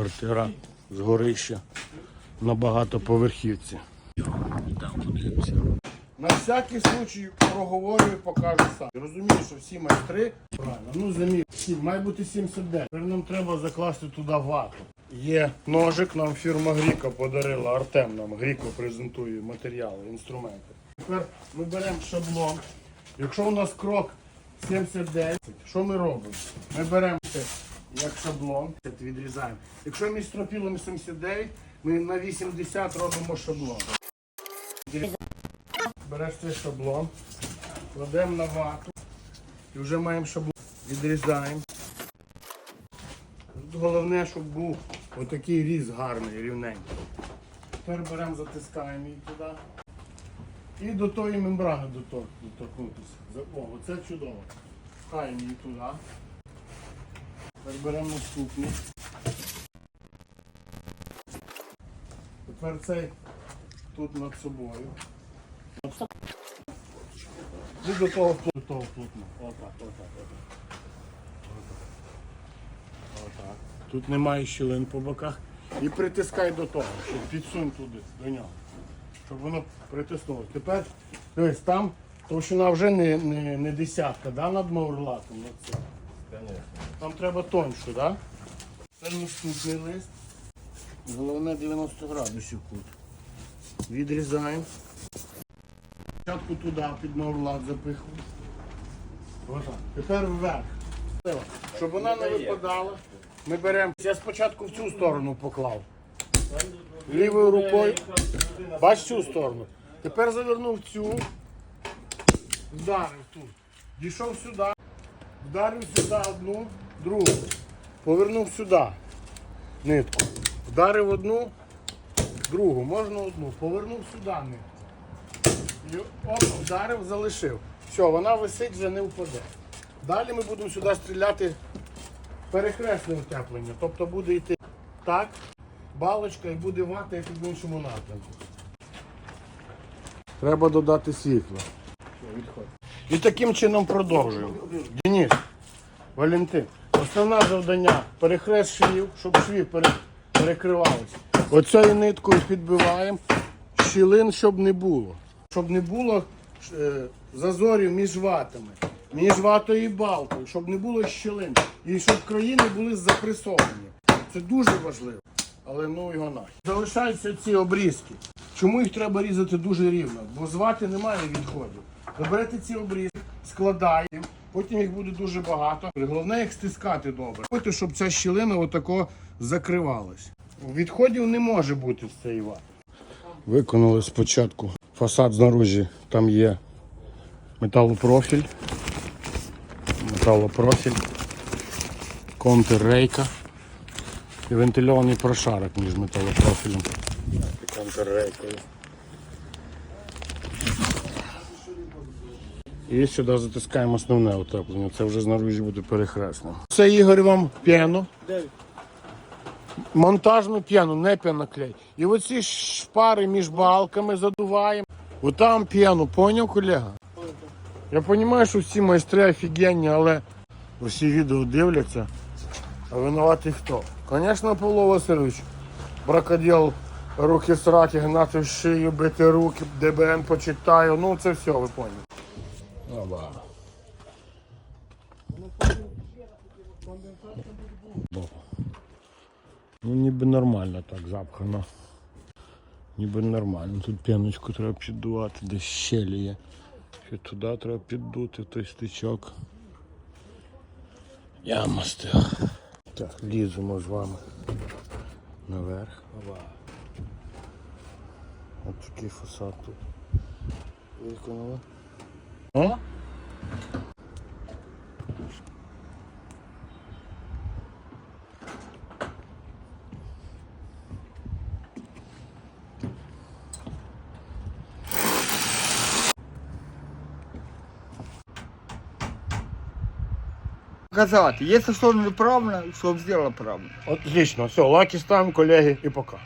Квартира з горища на багатоповерхівці. На всякий случай проговорюю, покажу сам. Розумію, що всі майстри. Правильно, ну замір. Має бути 79. Тепер нам треба закласти туди вату. Є ножик, нам фірма Гріко подарила. Артем нам Гріко презентує матеріали, інструменти. Тепер ми беремо шаблон. Якщо у нас крок 79, що ми робимо? Ми беремо як шаблон, відрізаємо. Якщо між стропілом 79, ми на 80 робимо шаблон. Береш цей шаблон, кладемо на вату і вже маємо шаблон. Відрізаємо. Головне, щоб був отакий різ гарний, рівненький. Тепер беремо, затискаємо її туди. І до тої мембрани доторкнутися. О, оце чудово. Пхаємо її туди. Тепер беремо наступну. Тепер цей тут над собою. І до того плотно. Отак, отак, отак. Отак. Тут немає щілин по боках. І притискай до того, щоб підсунь туди, до нього. Щоб воно притиснулося. Тепер дивись, там товщина вже не, не, не десятка, да, над маурлатом. Над. Там треба тоньше, так? Це наступний лист. Головне 90 градусів кут. Відрізаємо. Спочатку туди під маурлат запихуємо. Отак. Тепер вверх. Щоб вона не випадала, ми беремо. Я спочатку в цю сторону поклав. Лівою рукою. Бач цю сторону. Тепер завернув цю. Вдарив тут. Дійшов сюди. Вдарив сюди одну, другу. Повернув сюди нитку. Вдарив одну, другу, можна одну. Повернув сюди нитку. І оп, вдарив, залишив. Все, вона висить, вже не впаде. Далі ми будемо сюди стріляти перехресне утеплення. Тобто буде йти так, балочка і буде вата, як і в іншому напрямку. Треба додати світло. І таким чином продовжуємо. Денис, Валентин, основне завдання перехрест швів, щоб пере- перекривалися. Оцею ниткою підбиваємо, щілин, щоб не було. Щоб не було е, зазорів між ватами, між ватою і балкою, щоб не було щілин. І щоб країни були запресовані. Це дуже важливо. Але ну його нахер. Залишаються ці обрізки. Чому їх треба різати дуже рівно? Бо з вати немає відходів. Заберете ці обрізки, складаємо, потім їх буде дуже багато. Головне їх стискати добре. Хочете, щоб ця щілина отако закривалась. Відходів не може бути з цієї вати. Виконали спочатку фасад знаружі, там є металопрофіль, металопрофіль, контррейка і вентильований прошарок між металопрофілем і контррейкою. І сюди затискаємо основне утеплення. Це вже знаружі буде перехресно. Це Ігор вам п'яно. Монтажну п'яну, не п'яноклей. І оці шпари між балками задуваємо. Отам п'яну, поняв, колега? Я розумію, що всі майстри офігенні, але усі відео дивляться. А винуватий хто? Звісно, Павло Васильович. Бракоділ, руки сраки, гнати в шию, бити руки, ДБН почитаю. Ну це все, ви поняли. Оба. Ну ніби нормально так запхано. Ніби нормально. Тут п'яночку треба піддувати, десь щелі є. Ще туди треба піддути, той стичок. Я мастив. Так, ліземо з вами наверх. Ось такий фасад тут. Виконали. О? Показати, если что неправильно, щоб зробила правильно. Отлично, все, лаки ставимо, колеги, і пока.